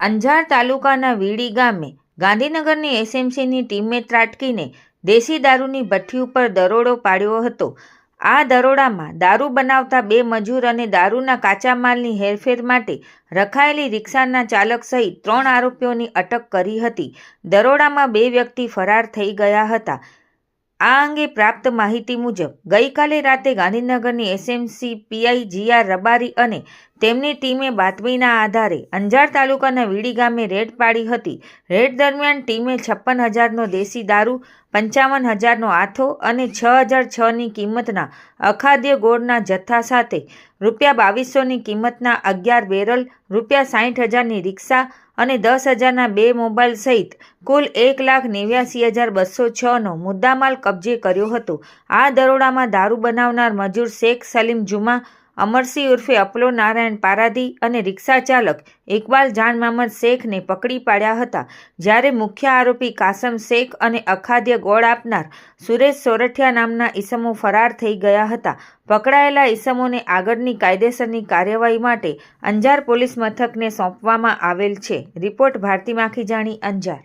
અંજાર તાલુકાના વીડી ગામે ગાંધીનગરની એસએમસીની ટીમે ત્રાટકીને દેશી દારૂની ભઠ્ઠી ઉપર દરોડો પાડ્યો હતો. આ દરોડામાં દારૂ બનાવતા બે મજૂર અને દારૂના કાચા માલની હેરફેર માટે રખાયેલી રિક્ષાના ચાલક સહિત ત્રણ આરોપીઓની અટક કરી હતી. દરોડામાં બે વ્યક્તિ ફરાર થઈ ગયા હતા. આ અંગે પ્રાપ્ત માહિતી મુજબ, ગઈકાલે રાતે ગાંધીનગરની એસએમસી પીઆઈ જીઆર રબારી અને તેમની ટીમે બાતમીના આધારે અંજાર તાલુકાના વીડી ગામે રેડ પાડી હતી. રેડ દરમિયાન ટીમે છપ્પન હજારનો દેશી દારૂ, પંચાવન હજારનો આથો અને છ હજાર છની કિંમતના અખાદ્ય ગોળના જથ્થા સાથે રૂપિયા બાવીસોની કિંમતના અગિયાર બેરલ, રૂપિયા સાઠ હજારની રિક્ષા અને દસ હજારના બે મોબાઈલ સહિત કુલ એક લાખ નેવ્યાસી હજાર બસો છનો મુદ્દામાલ કબજે કર્યો હતો. આ દરોડામાં દારૂ બનાવનાર મજૂર શેખ સલીમ જુમા અમરસિંહ ઉર્ફે અપલો નારાયણ પારાધી અને રિક્ષા ચાલક ઇકબાલ જાન મહમદ શેખને પકડી પાડ્યા હતા, જ્યારે મુખ્ય આરોપી કાસમ શેખ અને અખાદ્ય ગોળ આપનાર સુરેશ સોરઠિયા નામના ઈસમો ફરાર થઈ ગયા હતા. પકડાયેલા ઈસમોને આગળની કાયદેસરની કાર્યવાહી માટે અંજાર પોલીસ મથકને સોંપવામાં આવેલ છે. રિપોર્ટ ભારતી માખીજાણી અંજાર.